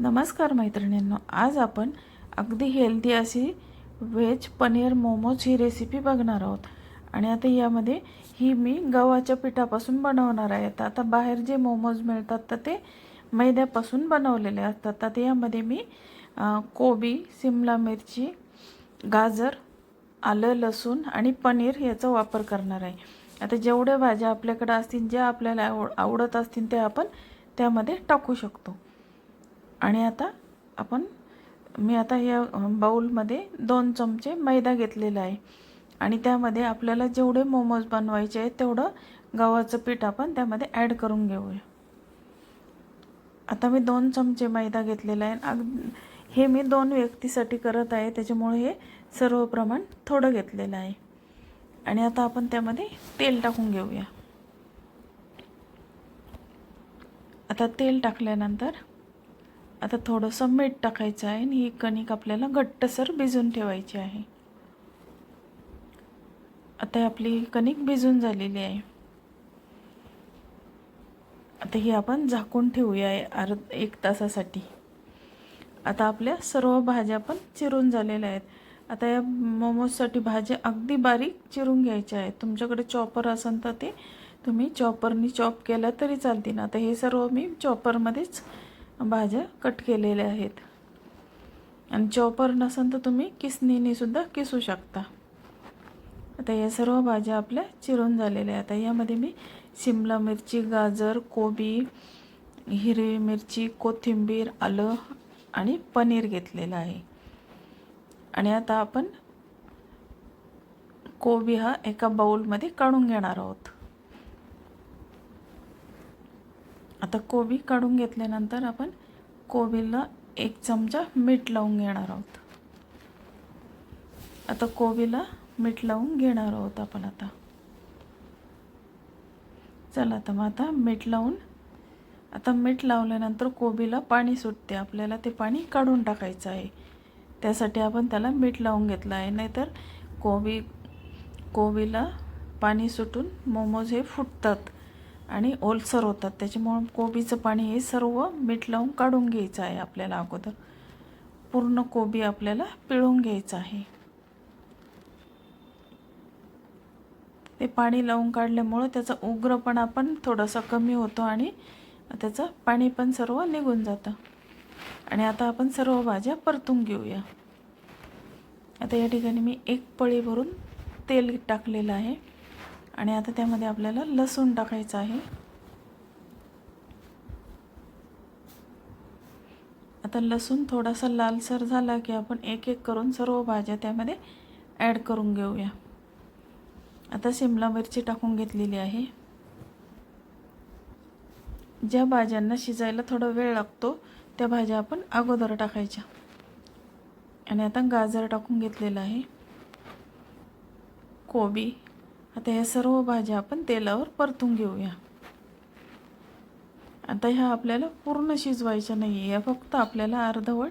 नमस्कार मैत्रिणींनो आज आपण अगदी हेल्दी अशी व्हेज पनीर मोमोज ही रेसिपी बघणार आहोत. आणि आता यामध्ये ही मी गव्हाच्या पिठापासून बनवणार आहे. तर आता बाहेर जे मोमोज मिळतात तर ते मैद्यापासून बनवलेले असतात. तर यामध्ये मी कोबी सिमला मिरची गाजर आलं लसूण आणि पनीर याचा वापर करणार आहे. आता जेवढ्या भाज्या आपल्याकडे असतील ज्या आपल्याला आव आवडत असतील त्या आपण त्यामध्ये टाकू शकतो. आणि आता आपण मी आता या बाऊलमध्ये दोन चमचे मैदा घेतलेला आहे. आणि त्यामध्ये आपल्याला जेवढे मोमोज बनवायचे आहेत तेवढं गव्हाचं पीठ आपण त्यामध्ये ॲड करून घेऊया. आता मी दोन चमचे मैदा घेतलेला आहे. अग हे मी दोन व्यक्तीसाठी करत आहे त्याच्यामुळे हे सर्व प्रमाण थोडं घेतलेलं आहे. आणि आता आपण त्यामध्ये तेल टाकून घेऊया. आता तेल टाकल्यानंतर आता थोडंसं मीठ टाकायचं आहे आणि ही कणिक आपल्याला घट्टसर भिजून ठेवायची आहे. आता आपली कणिक भिजून झालेली आहे. आता ही आपण झाकून ठेवूया अर्ध एक तासासाठी. आता आपल्या सर्व भाज्या पण चिरून झालेल्या आहेत. आता या मोमोजसाठी भाज्या अगदी बारीक चिरून घ्यायच्या आहेत. तुमच्याकडे चॉपर असेल तर ते तुम्ही चॉपरनी चॉप केलं तरी चालतील. आता हे सर्व मी चॉपरमध्येच भाज्या कट केलेल्या आहेत. आणि चॉपर नसेल तर तुम्ही किसनीने सुद्धा किसू शकता. आता या सर्व भाज्या आपल्या चिरून झालेल्या आहेत. आता यामध्ये मी शिमला मिरची गाजर कोबी हिरवी मिरची कोथिंबीर आलं आणि पनीर घेतलेलं आहे. आणि आता आपण कोबी हा एका बाऊलमध्ये काढून घेणार आहोत. आता कोबी काढून घेतल्यानंतर आपण कोबीला एक चमचा मीठ लावून घेणार आहोत. आता कोबीला मीठ लावून घेणार आहोत आपण आता. चला तर मग आता मीठ लावून आता मीठ लावल्यानंतर कोबीला पाणी सुटते. आपल्याला ते पाणी काढून टाकायचं आहे. त्यासाठी आपण त्याला मीठ लावून घेतलं आहे. नाहीतर कोबी कोबीला पाणी सुटून मोमोज हे फुटतात. आणि ओलसर होतात. त्याच्यामुळं कोबीचं पाणी हे सर्व मीठ लावून काढून घ्यायचं आहे आपल्याला अगोदर. पूर्ण कोबी आपल्याला पिळून घ्यायचं आहे. ते पाणी लावून काढल्यामुळं त्याचा उग्रपणा पण थोडासा कमी होतो आणि त्याचं पाणी पण सर्व निघून जातं. आणि आता आपण सर्व भाज्या परतून घेऊया. आता या ठिकाणी मी एक पळी भरून तेल टाकलेलं आहे. आणि आता त्यामध्ये आपल्याला लसूण टाकायचं आहे. आता लसूण थोडासा लालसर झाला की आपण एक एक करून सर्व भाज्या त्यामध्ये ॲड करून घेऊया. आता शिमला मिरची टाकून घेतलेली आहे. ज्या भाज्यांना शिजायला थोडा वेळ लागतो त्या भाज्या आपण अगोदर टाकायच्या. आणि आता गाजर टाकून घेतलेलं आहे. कोबी. आता ह्या सर्व भाज्या आपण तेलावर परतून घेऊया. आता ह्या आपल्याला पूर्ण शिजवायच्या नाही आहे या फक्त आपल्याला अर्धवट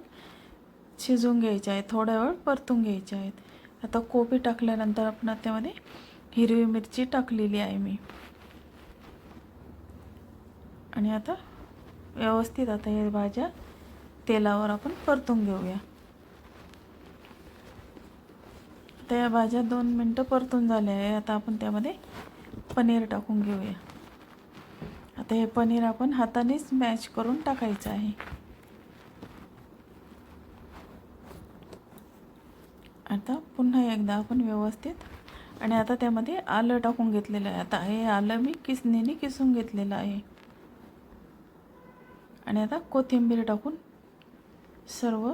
शिजवून घ्यायच्या आहेत. थोड्या वेळ परतून घ्यायच्या आहेत. आता कोबी टाकल्यानंतर आपण त्यामध्ये हिरवी मिरची टाकलेली आहे मी. आणि आता व्यवस्थित आता हे भाज्या तेलावर आपण परतून घेऊया. आता या भाज्या दोन मिनटं परतून झाल्या आहे. आता आपण त्यामध्ये पनीर टाकून घेऊया. आता हे पनीर आपण हातानेच मॅच करून टाकायचं आहे. आता पुन्हा एकदा आपण व्यवस्थित आणि आता त्यामध्ये आलं टाकून घेतलेलं आहे. आता हे आलं मी किसणीने किसून घेतलेलं आहे. आणि आता कोथिंबीर टाकून सर्व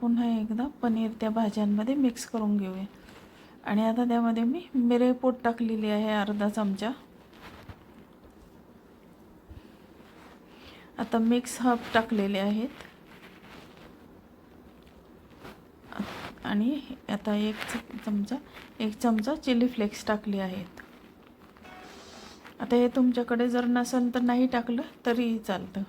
पुन्हा एकदा पनीर त्या भाज्यांमध्ये मिक्स करून घेऊया. आणि आता त्यामध्ये मी मिरेपूड टाकलेली आहे अर्धा चमचा. आता मिक्स हब टाकलेले आहेत. आणि आता एक चमचा एक चमचा चिली फ्लेक्स टाकले आहेत. आता हे तुमच्याकडे जर नसेल तर नाही टाकलं तरीही चालतं.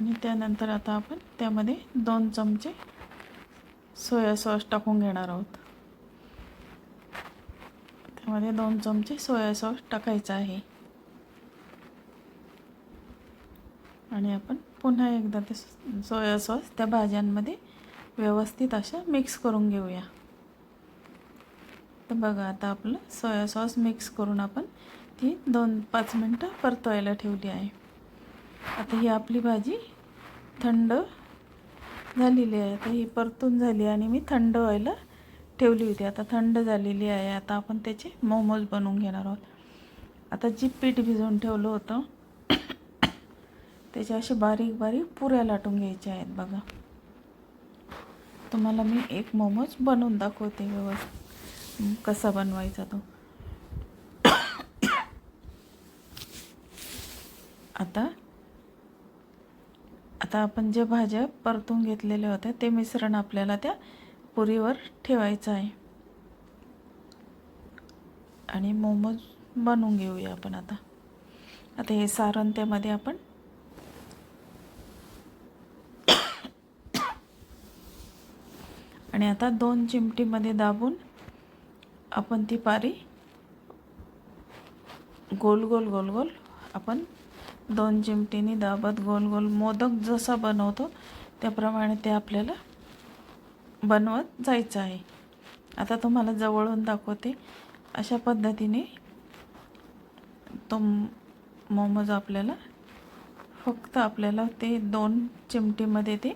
आणि त्यानंतर आता आपण त्यामध्ये दोन चमचे सोया सॉस टाकून घेणार आहोत. त्यामध्ये दोन चमचे सोया सॉस टाकायचा आहे. आणि आपण पुन्हा एकदा ते सोया सॉस त्या भाज्यांमध्ये व्यवस्थित अशा मिक्स करून घेऊया. तर बघा आता आपलं सोया सॉस मिक्स करून आपण ती दोन पाच मिनटं परतवायला ठेवली आहे. आता ही आपली भाजी थंड झालेली आहे. आता ही परतून झाली आणि मी थंड व्हायला ठेवली होती. आता थंड झालेली आहे. आता आपण त्याचे मोमोज बनवून घेणार आहोत. आता जी पीठ भिजवून ठेवलं होतं त्याच्या असे बारीक बारीक पुऱ्या लाटून घ्यायच्या आहेत बघा. तुम्हाला मी एक मोमोज बनवून दाखवते व्यवस्थित कसा बनवायचा तो. आता आता आपण जे भाज्या परतून घेतलेल्या होत्या ते मिश्रण आपल्याला त्या पुरीवर ठेवायचं आहे. आणि मोमोज बनवून घेऊया आपण आता. आता हे सारण त्यामध्ये आपण आणि आता दोन चिमटीमध्ये दाबून आपण ती पारी गोल गोल गोल गोल आपण दोन चिमटीने दाबत गोल गोल मोदक जसा बनवतो त्याप्रमाणे ते आपल्याला बनवत जायचं आहे. आता तुम्हाला जवळून दाखवते. अशा पद्धतीने तो मोमोज आपल्याला फक्त आपल्याला ते दोन चिमटीमध्ये ते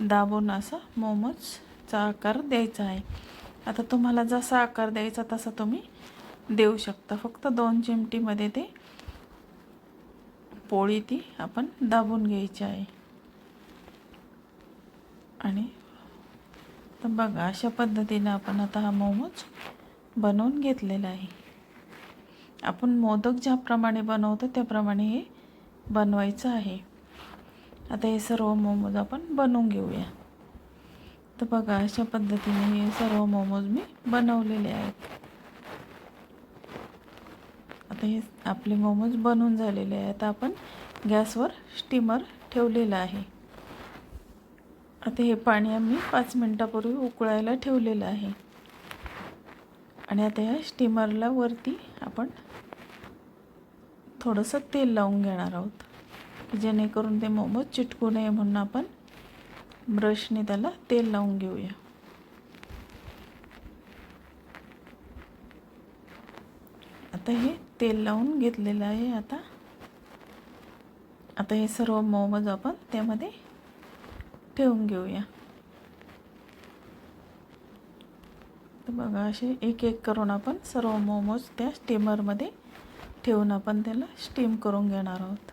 दाबून असा मोमोजचा आकार द्यायचा आहे. आता तुम्हाला जसा आकार द्यायचा तसा तुम्ही देऊ शकता. फक्त दोन चिमटीमध्ये ते पोळी ती आपण दाबून घ्यायची आहे. आणि तर बघा अशा पद्धतीने आपण आता हा मोमोज बनवून घेतलेला आहे. आपण मोदक ज्याप्रमाणे बनवतो त्याप्रमाणे हे बनवायचं आहे. आता हे सर्व मोमोज आपण बनवून घेऊया. तर बघा अशा पद्धतीने हे सर्व मोमोज मी बनवलेले आहेत. आता हे आपले मोमोज बनवून झालेले आहेत. आपण गॅसवर स्टीमर ठेवलेलं आहे. आता हे पाणी आम्ही पाच मिनटापूर्वी उकळायला ठेवलेलं आहे. आणि आता या स्टीमरला वरती आपण थोडंसं तेल लावून घेणार आहोत की जेणेकरून ते मोमोज चिटकू नये म्हणून आपण ब्रशने त्याला तेल लावून घेऊया. आता हे तेल लावून घेतलेलं आहे आता. आता हे सर्व मोमोज आपण त्यामध्ये ठेवून घेऊया. तर बघा असे एक एक करून आपण सर्व मोमोज त्या स्टीमरमध्ये ठेवून आपण त्याला स्टीम करून घेणार आहोत.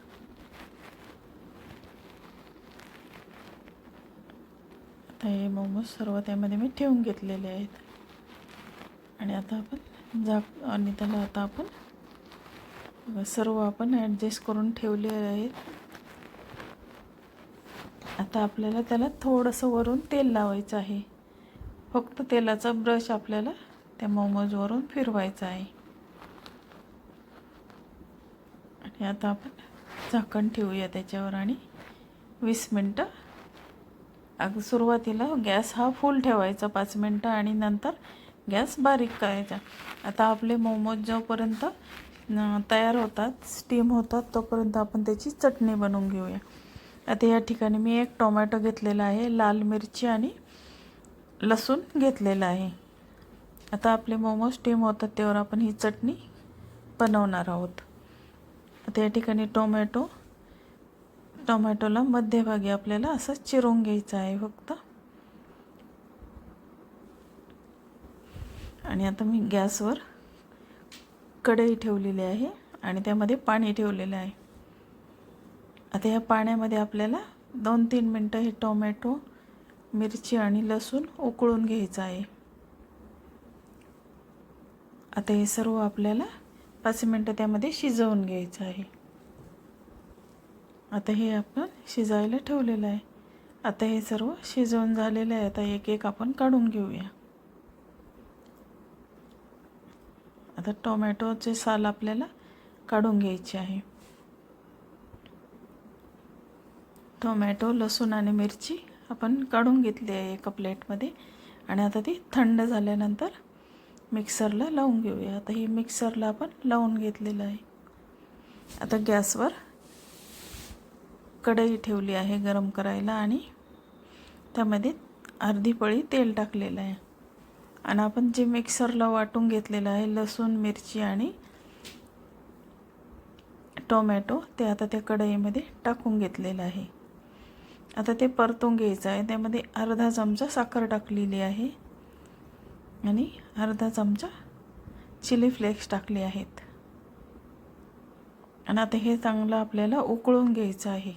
आता हे मोमोज सर्व त्यामध्ये मी ठेवून घेतलेले आहेत. आणि आता आपण झाक आणि त्याला आता आपण सर्व आपण ॲडजस्ट करून ठेवले आहेत. आता आपल्याला त्याला थोडंसं वरून तेल लावायचं आहे. फक्त तेलाचा ब्रश आपल्याला त्या मोमोजवरून फिरवायचा आहे. आणि आता आपण झाकण ठेवूया त्याच्यावर आणि वीस मिनटं अग सुरुवातीला गॅस हा फुल ठेवायचा पाच मिनटं आणि नंतर गॅस बारीक करायचा. आता आपले मोमोज जोपर्यंत तयार होतात स्टीम होतात तोपर्यंत आपण त्याची चटणी बनवून घेऊया. आता या ठिकाणी मी एक टोमॅटो घेतलेला आहे लाल मिरची आणि लसूण घेतलेला आहे. आता आपले मोमोज स्टीम होतात त्यावर आपण ही चटणी बनवणार आहोत. आता या ठिकाणी टोमॅटो टोमॅटोला मध्यभागी आपल्याला असं चिरून घ्यायचं आहे फक्त. आणि आता मी गॅसवर कढई ठेवलेली आहे आणि त्यामध्ये पाणी ठेवलेलं आहे. आता या पाण्यामध्ये आपल्याला दोन तीन मिनटं हे टोमॅटो मिरची आणि लसूण उकळून घ्यायचं आहे. आता हे सर्व आपल्याला पाच मिनटं त्यामध्ये शिजवून घ्यायचं आहे. आता हे आपण शिजायला ठेवलेलं आहे. आता हे सर्व शिजवून झालेलं आहे. आता एक एक आपण काढून घेऊया. आता टोमॅटोचे साल आपल्याला काढून घ्यायचे आहे. टोमॅटो लसूण आणि मिरची आपण काढून घेतली आहे एका प्लेटमध्ये आणि आता ती थंड झाल्यानंतर मिक्सरला लावून घेऊया. आता ही मिक्सरला आपण लावून घेतलेलं आहे. आता गॅसवर कढई ठेवली आहे गरम करायला आणि त्यामध्ये अर्धी पळी तेल टाकलेलं आहे. आणि आपण जे मिक्सरला वाटून घेतलेलं आहे लसूण मिरची आणि टोमॅटो ते आता त्या कढईमध्ये टाकून घेतलेलं आहे. आता ते परतून घ्यायचं आहे. त्यामध्ये अर्धा चमचा साखर टाकलेली आहे आणि अर्धा चमचा चिली फ्लेक्स टाकले आहेत. आणि आता हे चांगलं आपल्याला उकळून घ्यायचं आहे.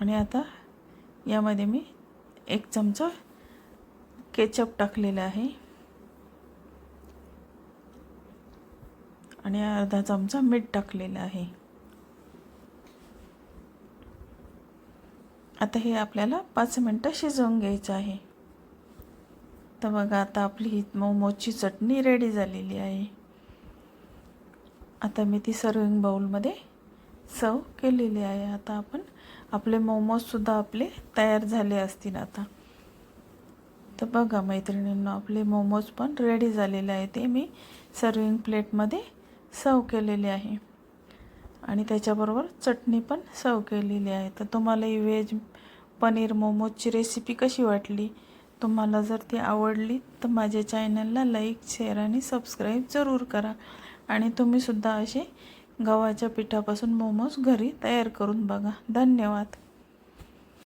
आणि आता यामध्ये मी एक चमचा केचप टाकलेला आहे. आणि अर्धा चमचा मीठ टाकलेलं आहे. आता हे आपल्याला पाच मिनटं शिजवून घ्यायचं आहे. तर बघा आता आपली ही मोमोजची चटणी रेडी झालेली आहे. आता मी ती सर्विंग बाउलमध्ये सर्व केलेली आहे. आता आपण आपले मोमोजसुद्धा आपले तयार झाले असतील आता. तर बघा मैत्रिणींना आपले मोमोज पण रेडी झालेले आहे ते मी सर्विंग प्लेटमध्ये सर्व केलेले आहे. आणि त्याच्याबरोबर चटणी पण सर्व केलेली आहे. तर तुम्हाला ही व्हेज पनीर मोमोजची रेसिपी कशी वाटली? तुम्हाला जर ती आवडली तर माझ्या चॅनलला लाईक शेअर आणि सबस्क्राईब जरूर करा. आणि तुम्हीसुद्धा असे गव्हाच्या पिठापासून मोमोज घरी तयार करून बघा. धन्यवाद.